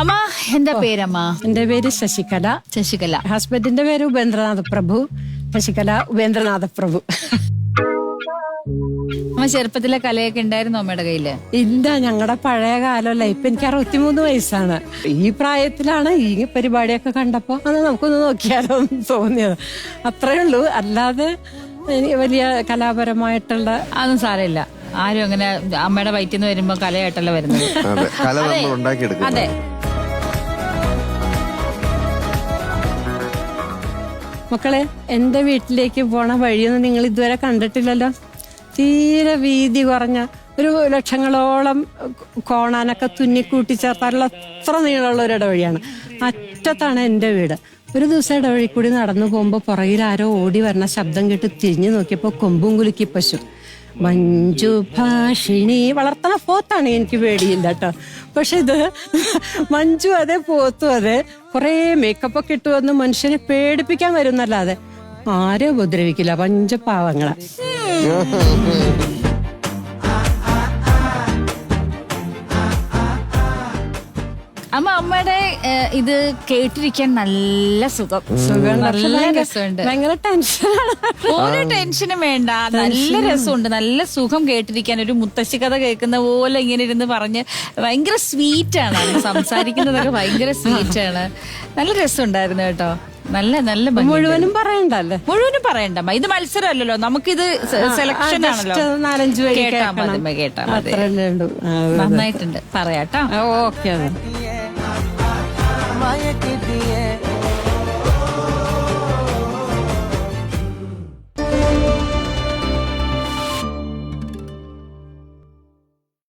അമ്മ എന്താ പേരമ്മ? എന്റെ പേര് ശശികല. ശശികല. ഹസ്ബൻഡിന്റെ പേര് ഉപേന്ദ്രനാഥ പ്രഭു ശശികല ഉപേന്ദ്രനാഥ പ്രഭു അമ്മ ചെറുപ്പത്തിലെ കലയൊക്കെ ഉണ്ടായിരുന്നു അമ്മയുടെ കയ്യിൽ? ഇല്ല ഞങ്ങളുടെ പഴയ കാലമല്ല. ഇപ്പൊ എനിക്ക് അറുപത്തിമൂന്ന് വയസ്സാണ്. ഈ പ്രായത്തിലാണ് ഈ പരിപാടിയൊക്കെ കണ്ടപ്പോ അത് നമുക്കൊന്ന് നോക്കിയാലോ എന്ന് തോന്നിയത്. അത്രേ ഉള്ളൂ. അല്ലാതെ വലിയ കലാപരമായിട്ടുള്ള അതൊന്നും സാരമില്ല. ആരും അങ്ങനെ അമ്മയുടെ വയറ്റിൽ നിന്ന് വരുമ്പോ കലയായിട്ടല്ല വരുന്നത്? അതെ കല നമ്മൾ മക്കളെ എന്റെ വീട്ടിലേക്ക് പോണ വഴിയൊന്നും നിങ്ങൾ ഇതുവരെ കണ്ടിട്ടില്ലല്ലോ? തീരെ വീതി കുറഞ്ഞ ഒരു ലക്ഷങ്ങളോളം കോണാനൊക്കെ തുന്നിക്കൂട്ടി ചേർത്താലുള്ള അത്ര നീളമുള്ള ഒരു ഇടവഴിയാണ്. അറ്റത്താണ് എന്റെ വീട്. ഒരു ദിവസം ഇടവഴി കൂടി നടന്നു പോകുമ്പോൾ പുറകിൽ ആരോ ഓടി വരണ ശബ്ദം കേട്ട് തിരിഞ്ഞു നോക്കിയപ്പോൾ കൊമ്പും കുലുക്കി പശു. മഞ്ജു ഭാഷിണി വളർത്തണ പോത്താണ് എനിക്ക് പേടിയില്ല കേട്ടോ. പക്ഷെ ഇത് മഞ്ജു അതെ പോത്തും അതെ കുറേ മേക്കപ്പ് ഒക്കെ ഇട്ട് വന്ന് മനുഷ്യനെ പേടിപ്പിക്കാൻ വരുന്നല്ലാതെ ആരും ഉപദ്രവിക്കില്ല പഞ്ചപാവങ്ങളെ. അമ്മ അമ്മയുടെ ഇത് കേട്ടിരിക്കാൻ നല്ല സുഖം. നല്ല രസമുണ്ട്. ഭയങ്കര ടെൻഷനാണ് ഒരു ടെൻഷനും വേണ്ട. നല്ല രസമുണ്ട്. നല്ല സുഖം കേട്ടിരിക്കാൻ. ഒരു മുത്തശ്ശി കഥ കേൾക്കുന്ന പോലെ ഇങ്ങനെ ഇരുന്ന് പറഞ്ഞ് ഭയങ്കര സ്വീറ്റ് ആണ്. സംസാരിക്കുന്നതൊക്കെ ഭയങ്കര സ്വീറ്റ് ആണ്. നല്ല രസമുണ്ടായിരുന്നു കേട്ടോ. നല്ല നല്ല മുഴുവനും പറയണ്ടല്ലേ മുഴുവനും പറയണ്ട. അമ്മ. ഇത് മത്സരമല്ലല്ലോ. നമുക്കിത് സെലക്ഷൻ ആണല്ലോ. നാലഞ്ച് കേട്ടാ മതി. കേട്ടാ മതി. നന്നായിട്ടുണ്ട്. പറയാട്ടോ. ഓക്കെ নায়ক দিয়ে